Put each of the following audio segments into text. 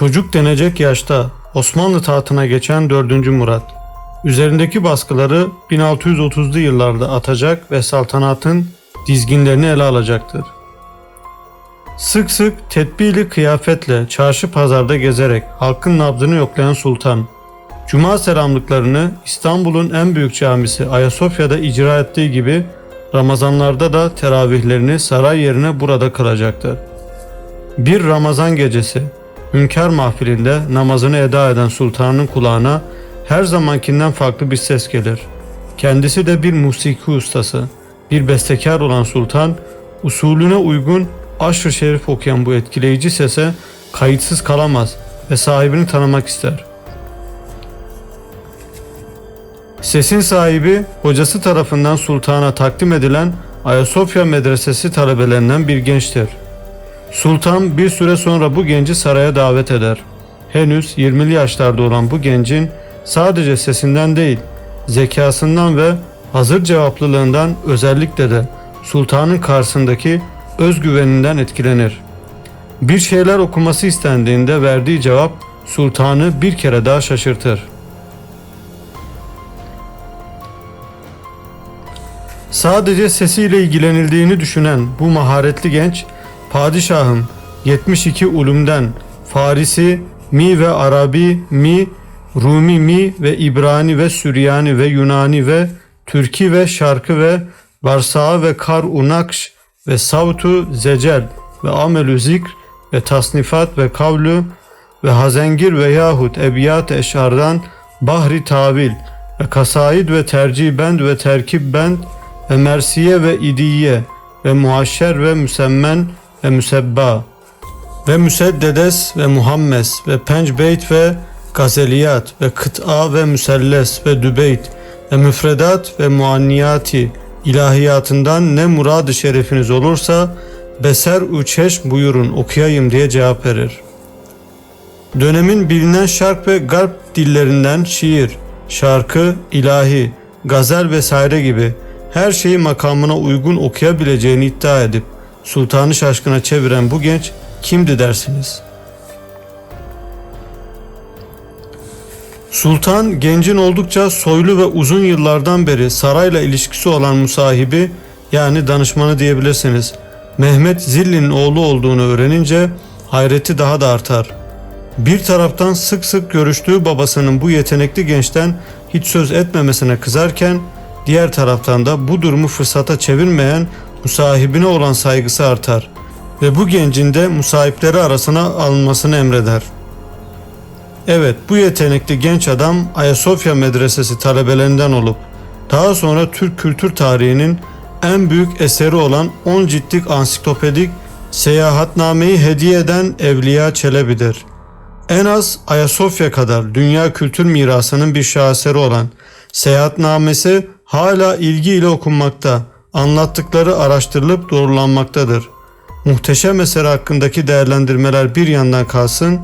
Çocuk denecek yaşta Osmanlı tahtına geçen 4. Murat, üzerindeki baskıları 1630'lu yıllarda atacak ve saltanatın dizginlerini ele alacaktır. Sık sık tedbirli kıyafetle çarşı pazarda gezerek halkın nabzını yoklayan sultan, Cuma selamlıklarını İstanbul'un en büyük camisi Ayasofya'da icra ettiği gibi Ramazanlarda da teravihlerini saray yerine burada kılacaktır. Bir Ramazan gecesi Hünkar mahfilinde namazını eda eden sultanın kulağına her zamankinden farklı bir ses gelir. Kendisi de bir musiki ustası, bir bestekar olan sultan, usulüne uygun aşr-ı şerif okuyan bu etkileyici sese kayıtsız kalamaz ve sahibini tanımak ister. Sesin sahibi hocası tarafından sultana takdim edilen Ayasofya Medresesi talebelerinden bir gençtir. Sultan bir süre sonra bu genci saraya davet eder. Henüz 20'li yaşlarda olan bu gencin sadece sesinden değil, zekasından ve hazır cevaplılığından özellikle de sultanın karşısındaki özgüveninden etkilenir. Bir şeyler okuması istendiğinde verdiği cevap sultanı bir kere daha şaşırtır. Sadece sesiyle ilgilenildiğini düşünen bu maharetli genç, padişahım 72 ulumden Farisi, Mi ve Arabi, Mi, Rumi Mi ve İbrani ve Süryani ve Yunani ve Türki ve Şarkı ve Varsağı ve Kar Unakş ve Savtu Zecel ve Amelü Zikr ve Tasnifat ve Kavlu ve Hazengir ve yahut Ebiyat Eşardan Bahri Tavil ve Kasaid ve Tercih Bend ve Terkib Bend ve Mersiye ve İdiye ve Muaşşer ve Müsemmen ve Müsebba ve Müseddedes ve Muhammes ve Pencbeyt ve Gazeliyat ve Kıt'a ve Müselles ve Dübeyt ve Müfredat ve Muanniyati ilahiyatından ne muradı şerefiniz olursa Beser uçeş buyurun okuyayım diye cevap verir. Dönemin bilinen şark ve garp dillerinden şiir, şarkı, ilahi, gazel vesaire gibi her şeyi makamına uygun okuyabileceğini iddia edip sultanı şaşkına çeviren bu genç kimdi dersiniz? Sultan gencin oldukça soylu ve uzun yıllardan beri sarayla ilişkisi olan musahibi yani danışmanı diyebilirsiniz. Mehmet Zilli'nin oğlu olduğunu öğrenince hayreti daha da artar. Bir taraftan sık sık görüştüğü babasının bu yetenekli gençten hiç söz etmemesine kızarken diğer taraftan da bu durumu fırsata çevirmeyen musahibine olan saygısı artar ve bu gencin de musahipleri arasına alınmasını emreder. Evet bu yetenekli genç adam Ayasofya Medresesi talebelerinden olup daha sonra Türk kültür tarihinin en büyük eseri olan 10 ciltlik ansiklopedik Seyahatnameyi hediye eden Evliya Çelebi'dir. En az Ayasofya kadar dünya kültür mirasının bir şaheseri olan Seyahatnamesi hala ilgiyle okunmakta, anlattıkları araştırılıp doğrulanmaktadır. Muhteşem eser hakkındaki değerlendirmeler bir yandan kalsın,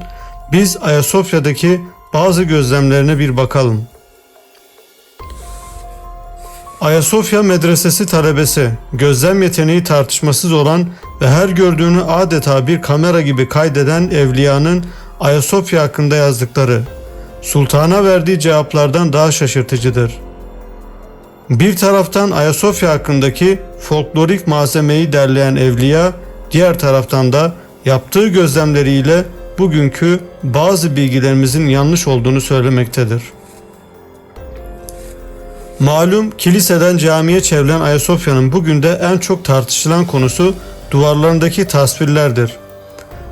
biz Ayasofya'daki bazı gözlemlerine bir bakalım. Ayasofya Medresesi talebesi, gözlem yeteneği tartışmasız olan ve her gördüğünü adeta bir kamera gibi kaydeden evliyanın Ayasofya hakkında yazdıkları, sultana verdiği cevaplardan daha şaşırtıcıdır. Bir taraftan Ayasofya hakkındaki folklorik malzemeyi derleyen evliya, diğer taraftan da yaptığı gözlemleriyle bugünkü bazı bilgilerimizin yanlış olduğunu söylemektedir. Malum kiliseden camiye çevrilen Ayasofya'nın bugün de en çok tartışılan konusu duvarlarındaki tasvirlerdir.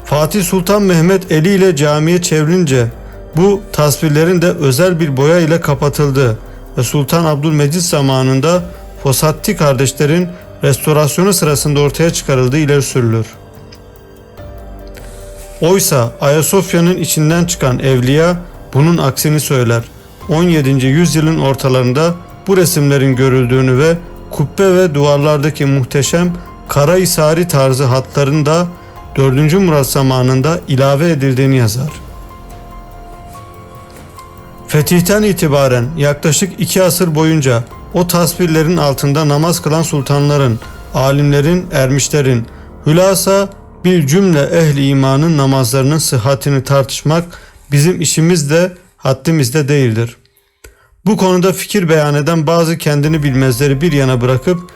Fatih Sultan Mehmet eliyle camiye çevrilince bu tasvirlerin de özel bir boya ile kapatıldığı ve Sultan Abdülmecid zamanında Fosatti kardeşlerin restorasyonu sırasında ortaya çıkarıldığı ileri sürülür. Oysa Ayasofya'nın içinden çıkan evliya bunun aksini söyler. 17. yüzyılın ortalarında bu resimlerin görüldüğünü ve kubbe ve duvarlardaki muhteşem Karahisari tarzı hatların da 4. Murat zamanında ilave edildiğini yazar. Fetihten itibaren yaklaşık iki asır boyunca o tasvirlerin altında namaz kılan sultanların, alimlerin, ermişlerin, hülasa bir cümle ehli imanın namazlarının sıhhatini tartışmak bizim işimiz de haddimizde değildir. Bu konuda fikir beyan eden bazı kendini bilmezleri bir yana bırakıp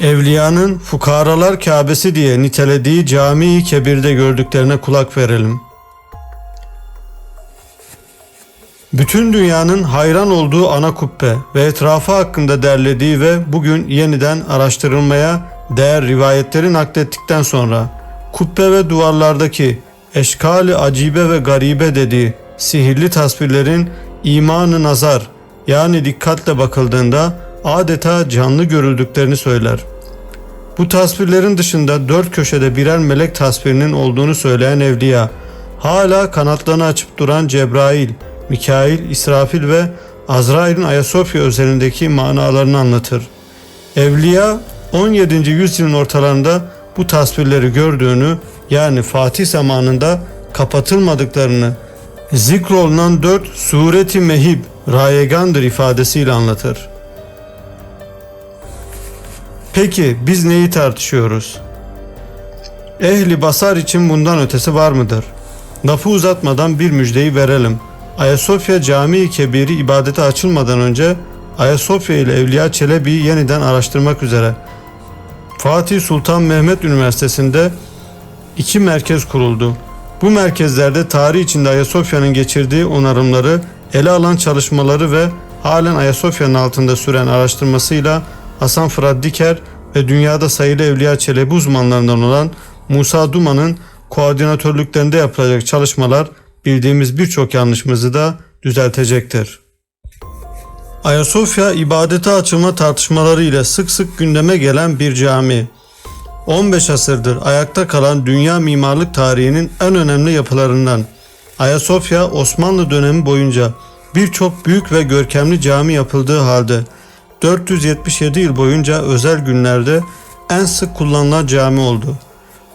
evliyanın fukaralar Kabe'si diye nitelediği cami-i kebirde gördüklerine kulak verelim. Bütün dünyanın hayran olduğu ana kubbe ve etrafı hakkında derlediği ve bugün yeniden araştırılmaya değer rivayetleri naklettikten sonra kubbe ve duvarlardaki eşkali acibe ve garibe dediği sihirli tasvirlerin imanı nazar yani dikkatle bakıldığında adeta canlı görüldüklerini söyler. Bu tasvirlerin dışında dört köşede birer melek tasvirinin olduğunu söyleyen evliya, hala kanatlarını açıp duran Cebrail, Mikail, İsrafil ve Azrail'in Ayasofya özelindeki manalarını anlatır. Evliya 17. yüzyılın ortalarında bu tasvirleri gördüğünü yani Fatih zamanında kapatılmadıklarını zikrolunan dört sureti mehib rayegandır ifadesiyle anlatır. Peki biz neyi tartışıyoruz? Ehli basar için bundan ötesi var mıdır? Lafı uzatmadan bir müjdeyi verelim. Ayasofya Camii Kebiri ibadete açılmadan önce Ayasofya ile Evliya Çelebi'yi yeniden araştırmak üzere Fatih Sultan Mehmet Üniversitesi'nde iki merkez kuruldu. Bu merkezlerde tarih içinde Ayasofya'nın geçirdiği onarımları ele alan çalışmaları ve halen Ayasofya'nın altında süren araştırmasıyla Hasan Fırat Diker ve dünyada sayılı Evliya Çelebi uzmanlarından olan Musa Duman'ın koordinatörlüklerinde yapılacak çalışmalar bildiğimiz birçok yanlışımızı da düzeltecektir. Ayasofya ibadete açılma tartışmaları ile sık sık gündeme gelen bir cami. 15 asırdır ayakta kalan dünya mimarlık tarihinin en önemli yapılarından. Ayasofya Osmanlı dönemi boyunca birçok büyük ve görkemli cami yapıldığı halde 477 yıl boyunca özel günlerde en sık kullanılan cami oldu.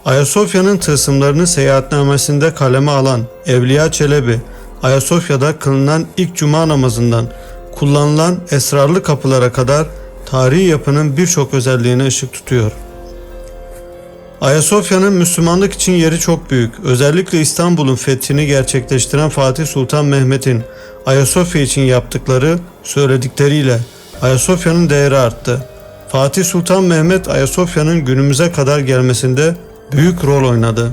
Ayasofya'nın tılsımlarını seyahatnamesinde kaleme alan Evliya Çelebi, Ayasofya'da kılınan ilk cuma namazından kullanılan esrarlı kapılara kadar tarihi yapının birçok özelliğine ışık tutuyor. Ayasofya'nın Müslümanlık için yeri çok büyük. Özellikle İstanbul'un fethini gerçekleştiren Fatih Sultan Mehmet'in Ayasofya için yaptıkları, söyledikleriyle Ayasofya'nın değeri arttı. Fatih Sultan Mehmet Ayasofya'nın günümüze kadar gelmesinde büyük rol oynadı.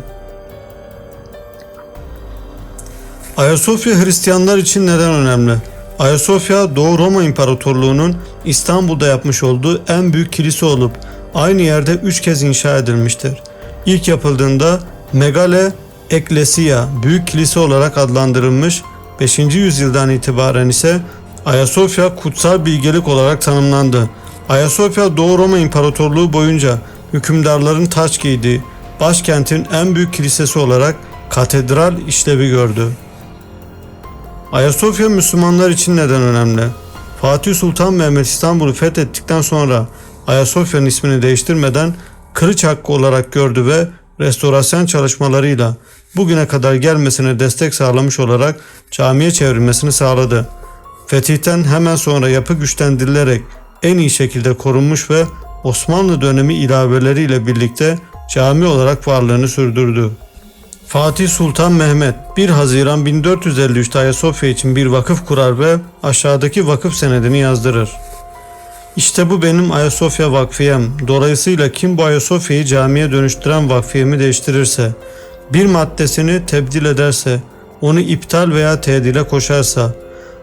Ayasofya Hristiyanlar için neden önemli? Ayasofya Doğu Roma İmparatorluğu'nun İstanbul'da yapmış olduğu en büyük kilise olup aynı yerde üç kez inşa edilmiştir. İlk yapıldığında Megale Eklesia Büyük Kilise olarak adlandırılmış 5. yüzyıldan itibaren ise Ayasofya kutsal bilgelik olarak tanımlandı. Ayasofya Doğu Roma İmparatorluğu boyunca hükümdarların taç giydiği başkentin en büyük kilisesi olarak katedral işlevi gördü. Ayasofya Müslümanlar için neden önemli? Fatih Sultan Mehmet İstanbul'u fethettikten sonra Ayasofya'nın ismini değiştirmeden Kılıç Hakkı olarak gördü ve restorasyon çalışmalarıyla bugüne kadar gelmesine destek sağlamış olarak camiye çevrilmesini sağladı. Fetihten hemen sonra yapı güçlendirilerek en iyi şekilde korunmuş ve Osmanlı dönemi ilaveleriyle birlikte cami olarak varlığını sürdürdü. Fatih Sultan Mehmet 1 Haziran 1453'te Ayasofya için bir vakıf kurar ve aşağıdaki vakıf senedini yazdırır. İşte bu benim Ayasofya vakfiyem. Dolayısıyla kim bu Ayasofya'yı camiye dönüştüren vakfiyemi değiştirirse, bir maddesini tebdil ederse, onu iptal veya tedile koşarsa,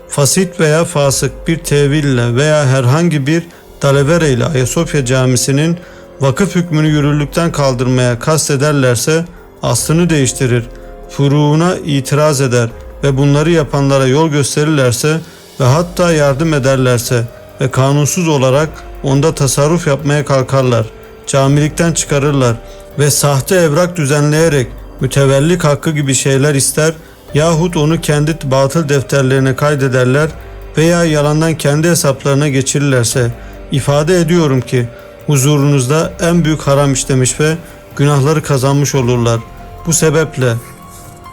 fasit veya fasık bir teville veya herhangi bir dalevere ile Ayasofya camisinin vakıf hükmünü yürürlükten kaldırmaya kastederlerse aslını değiştirir, furuğuna itiraz eder ve bunları yapanlara yol gösterirlerse ve hatta yardım ederlerse ve kanunsuz olarak onda tasarruf yapmaya kalkarlar, camilikten çıkarırlar ve sahte evrak düzenleyerek mütevellik hakkı gibi şeyler ister yahut onu kendi batıl defterlerine kaydederler veya yalandan kendi hesaplarına geçirirlerse ifade ediyorum ki huzurunuzda en büyük haram işlemiş ve günahları kazanmış olurlar. Bu sebeple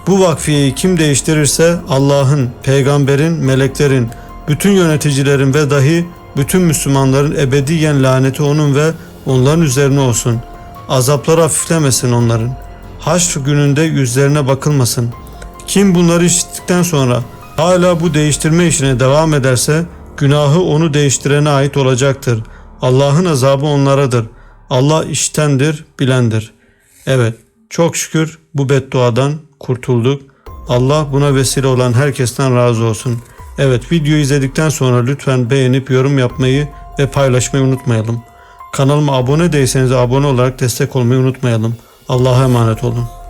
bu vakfiyeyi kim değiştirirse Allah'ın, peygamberin, meleklerin, bütün yöneticilerin ve dahi bütün Müslümanların ebediyen laneti onun ve onların üzerine olsun. Azapları hafiflemesin onların. haşr gününde yüzlerine bakılmasın. Kim bunları işittikten sonra hala bu değiştirme işine devam ederse günahı onu değiştirene ait olacaktır. Allah'ın azabı onlaradır. Allah iştendir, bilendir. Evet, çok şükür bu bedduadan kurtulduk. Allah buna vesile olan herkesten razı olsun. Evet, videoyu izledikten sonra lütfen beğenip yorum yapmayı ve paylaşmayı unutmayalım. Kanalıma abone değilseniz abone olarak destek olmayı unutmayalım. Allah'a emanet olun.